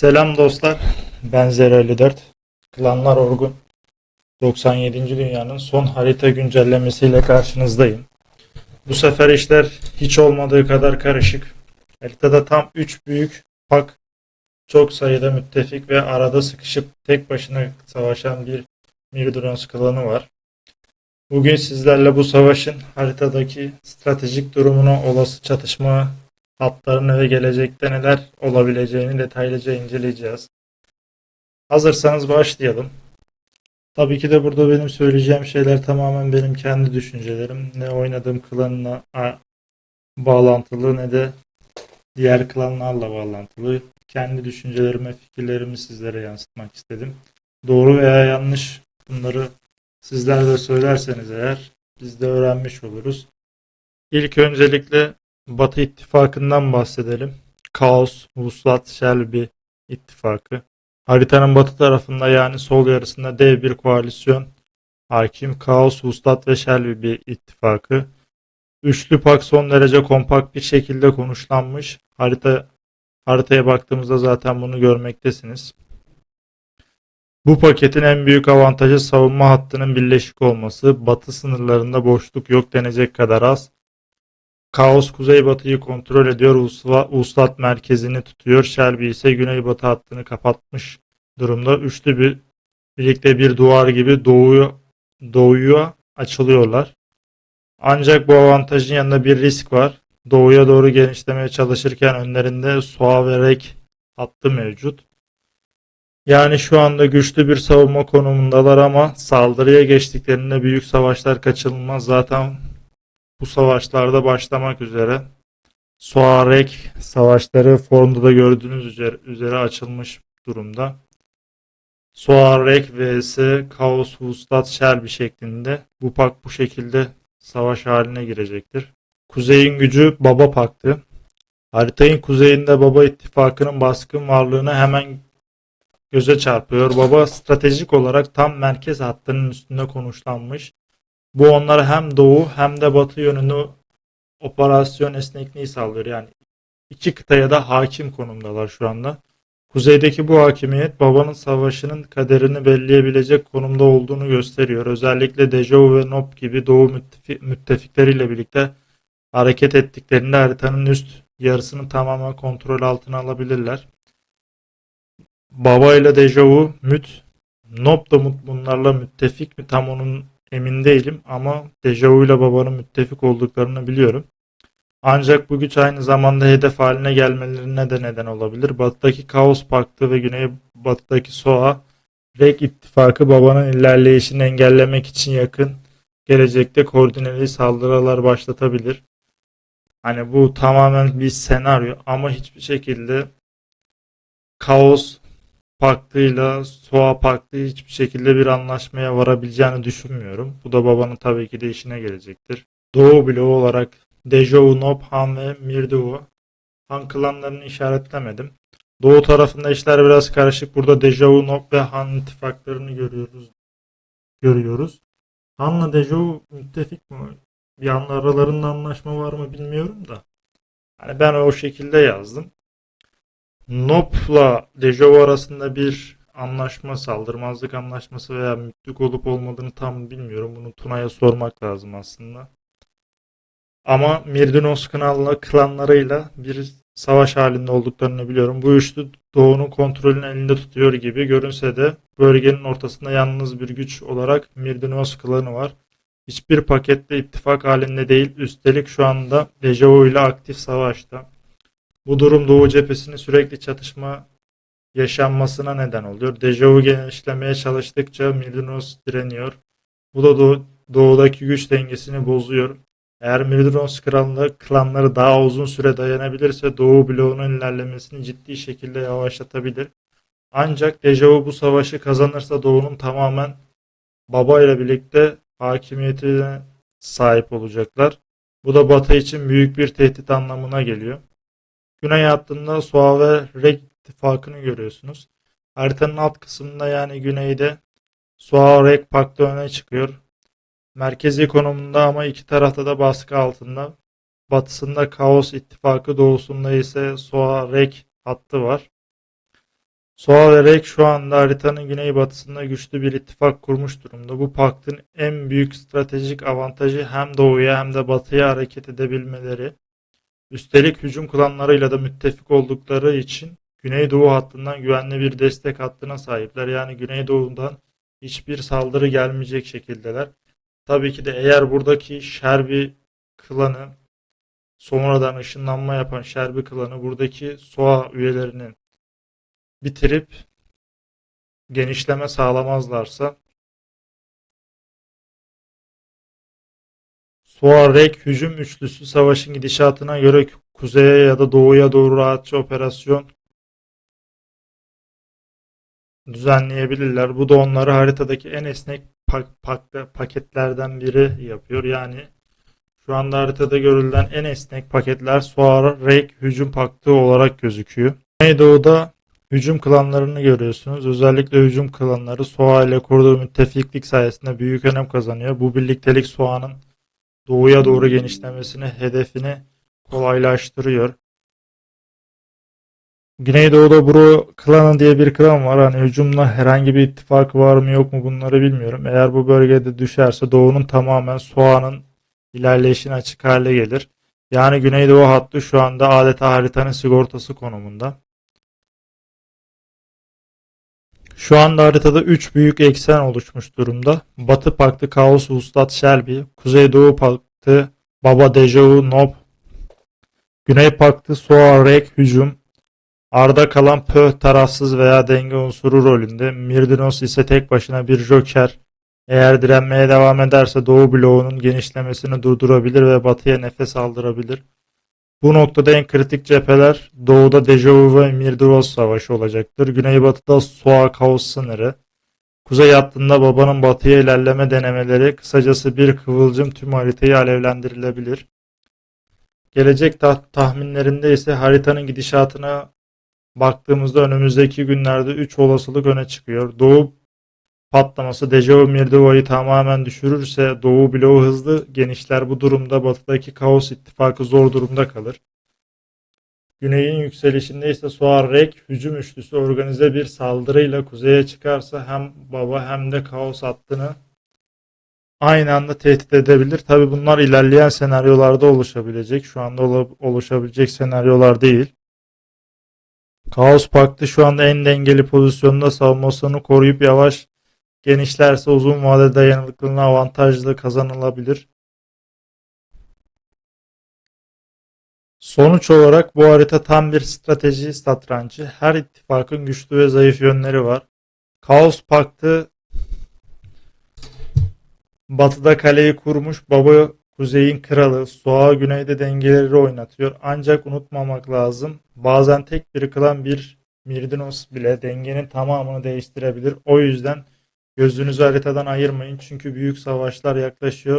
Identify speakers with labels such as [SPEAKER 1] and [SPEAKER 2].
[SPEAKER 1] Selam dostlar. Ben Zero54. Klanlar Orgun. 97. dünyanın son harita güncellemesiyle karşınızdayım. Bu sefer işler hiç olmadığı kadar karışık. Haritada tam 3 büyük pak, çok sayıda müttefik ve arada sıkışıp tek başına savaşan bir Mirdurons klanı var. Bugün sizlerle bu savaşın haritadaki stratejik durumunu, olası çatışma hatlarını ve gelecekte neler olabileceğini detaylıca inceleyeceğiz. Hazırsanız başlayalım. Tabii ki de burada benim söyleyeceğim şeyler tamamen benim kendi düşüncelerim. Ne oynadığım klanla bağlantılı ne de diğer klanlarla bağlantılı. Kendi düşüncelerimi, fikirlerimi sizlere yansıtmak istedim. Doğru veya yanlış bunları sizler de söylerseniz eğer biz de öğrenmiş oluruz. İlk öncelikle Batı İttifakı'ndan bahsedelim. Kaos, Vuslat, Shelby ittifakı. Haritanın batı tarafında yani sol yarısında dev bir koalisyon hakim. Kaos, Vuslat ve Shelby bir ittifakı. Üçlü pak son derece kompakt bir şekilde konuşlanmış. Harita haritaya baktığımızda zaten bunu görmektesiniz. Bu paketin en büyük avantajı savunma hattının birleşik olması. Batı sınırlarında boşluk yok denecek kadar az. Kaos kuzeybatıyı kontrol ediyor. Usla- Uslat merkezini tutuyor. Shelby ise güneybatı hattını kapatmış durumda. Üçlü bir birlikte bir duvar gibi doğuya, doğuya açılıyorlar. Ancak bu avantajın yanında bir risk var. Doğuya doğru genişlemeye çalışırken önlerinde Soğa ve hattı mevcut. Yani şu anda güçlü bir savunma konumundalar ama saldırıya geçtiklerinde büyük savaşlar kaçınılmaz. Zaten bu savaşlarda başlamak üzere. Soarek savaşları formda da gördüğünüz üzere, üzere açılmış durumda. Soarek vs Kaos Hustat Shelby şeklinde bu pak bu şekilde savaş haline girecektir. Kuzey'in gücü Baba Paktı. Haritayın kuzeyinde Baba ittifakının baskın varlığını hemen göze çarpıyor. Baba stratejik olarak tam merkez hattının üstünde konuşlanmış. Bu onlara hem doğu hem de batı yönünü operasyon esnekliği sağlıyor. Yani iki kıtaya da hakim konumdalar şu anda. Kuzeydeki bu hakimiyet babanın savaşının kaderini belirleyebilecek konumda olduğunu gösteriyor. Özellikle Dejovu ve Nob gibi doğu müttefi- müttefikleriyle birlikte hareket ettiklerinde haritanın üst yarısını tamamen kontrol altına alabilirler. Baba ile Dejovu müt, Nob da mut- bunlarla müttefik mi tam onun emin değilim ama Dejavu ile babanın müttefik olduklarını biliyorum. Ancak bu güç aynı zamanda hedef haline gelmelerine de neden olabilir. Batıdaki Kaos Paktı ve Güneybatıdaki SOA, Rek ittifakı babanın ilerleyişini engellemek için yakın gelecekte koordineli saldırılar başlatabilir. Hani bu tamamen bir senaryo ama hiçbir şekilde Kaos Paktıyla SOA Paktı hiçbir şekilde bir anlaşmaya varabileceğini düşünmüyorum. Bu da babanın tabii ki de işine gelecektir. Doğu bloğu olarak Dejovu, Nob, Han ve Mirduvu. Han klanlarını işaretlemedim. Doğu tarafında işler biraz karışık. Burada Dejovu, Nob ve Han ittifaklarını görüyoruz. Görüyoruz. Han'la Dejovu müttefik mi? Bir aralarında anlaşma var mı bilmiyorum da. Hani ben o şekilde yazdım. Nop'la Dejovu arasında bir anlaşma, saldırmazlık anlaşması veya müttefik olup olmadığını tam bilmiyorum. Bunu Tuna'ya sormak lazım aslında. Ama Mirdinos klanla, klanlarıyla bir savaş halinde olduklarını biliyorum. Bu üçlü Doğu'nun kontrolünü elinde tutuyor gibi görünse de bölgenin ortasında yalnız bir güç olarak Mirdinos klanı var. Hiçbir pakette ittifak halinde değil. Üstelik şu anda Dejavu ile aktif savaşta. Bu durum Doğu cephesini sürekli çatışma yaşanmasına neden oluyor. Dejavu genişlemeye çalıştıkça Mirdinos direniyor. Bu da Doğu- Doğu'daki güç dengesini bozuyor. Eğer Myrddrons klanları, klanları daha uzun süre dayanabilirse Doğu bloğunun ilerlemesini ciddi şekilde yavaşlatabilir. Ancak Dejavu bu savaşı kazanırsa Doğu'nun tamamen Baba ile birlikte hakimiyetine sahip olacaklar. Bu da Batı için büyük bir tehdit anlamına geliyor. Güney hattında Soğa ve Rek ittifakını görüyorsunuz. Haritanın alt kısmında yani güneyde Soğa Rek paktı öne çıkıyor. Merkezi konumunda ama iki tarafta da baskı altında. Batısında Kaos ittifakı, doğusunda ise Soğa Rek hattı var. Soğa ve Rek şu anda haritanın güneybatısında güçlü bir ittifak kurmuş durumda. Bu paktın en büyük stratejik avantajı hem doğuya hem de batıya hareket edebilmeleri. Üstelik hücum klanlarıyla da müttefik oldukları için Güneydoğu hattından güvenli bir destek hattına sahipler. Yani Güneydoğu'dan hiçbir saldırı gelmeyecek şekildeler. Tabii ki de eğer buradaki Şerbi klanı sonradan ışınlanma yapan Şerbi klanı buradaki SOA üyelerinin bitirip genişleme sağlamazlarsa SOA Rek hücum üçlüsü savaşın gidişatına göre kuzeye ya da doğuya doğru rahatça operasyon düzenleyebilirler. Bu da onları haritadaki en esnek pak- pak- paketlerden biri yapıyor. Yani şu anda haritada görülen en esnek paketler SOA Rek hücum paktı olarak gözüküyor. Güneydoğu'da hücum klanlarını görüyorsunuz. Özellikle hücum klanları SOA ile kurduğu müttefiklik sayesinde büyük önem kazanıyor. Bu birliktelik SOA'nın doğuya doğru genişlemesini, hedefini kolaylaştırıyor. Güneydoğu'da Bro klanı diye bir klan var. Hani hücumla herhangi bir ittifak var mı yok mu bunları bilmiyorum. Eğer bu bölgede düşerse Doğu'nun tamamen Soğan'ın ilerleyişine açık hale gelir. Yani Güneydoğu hattı şu anda adeta haritanın sigortası konumunda. Şu anda haritada 3 büyük eksen oluşmuş durumda. Batı Paktı Kaos Ustad Shelby, Kuzeydoğu Paktı Baba Dejavu Nob, Güney Paktı Soa Rek Hücum, Arda kalan Pöh tarafsız veya denge unsuru rolünde. Mirdinos ise tek başına bir joker. Eğer direnmeye devam ederse Doğu bloğunun genişlemesini durdurabilir ve batıya nefes aldırabilir. Bu noktada en kritik cepheler Doğu'da Dejavu ve Mirdiros savaşı olacaktır. Güneybatıda Soa Kaos sınırı. Kuzey hattında babanın batıya ilerleme denemeleri kısacası bir kıvılcım tüm haritayı alevlendirilebilir. Gelecek tah- tahminlerinde ise haritanın gidişatına baktığımızda önümüzdeki günlerde 3 olasılık öne çıkıyor. Doğu patlaması Dejavu Mirdova'yı tamamen düşürürse Doğu bloğu hızlı genişler. Bu durumda batıdaki kaos ittifakı zor durumda kalır. Güneyin yükselişinde ise Suar Rek hücum üçlüsü organize bir saldırıyla kuzeye çıkarsa hem baba hem de kaos hattını aynı anda tehdit edebilir. Tabi bunlar ilerleyen senaryolarda oluşabilecek. Şu anda oluşabilecek senaryolar değil. Kaos Paktı şu anda en dengeli pozisyonda savunmasını koruyup yavaş genişlerse uzun vadede dayanıklılığına avantajlı kazanılabilir. Sonuç olarak bu harita tam bir strateji satrancı. Her ittifakın güçlü ve zayıf yönleri var. Kaos Paktı batıda kaleyi kurmuş baba kuzeyin kralı Soğa güneyde dengeleri oynatıyor. Ancak unutmamak lazım. Bazen tek bir klan bir Mirdinos bile dengenin tamamını değiştirebilir. O yüzden gözünüzü haritadan ayırmayın. Çünkü büyük savaşlar yaklaşıyor.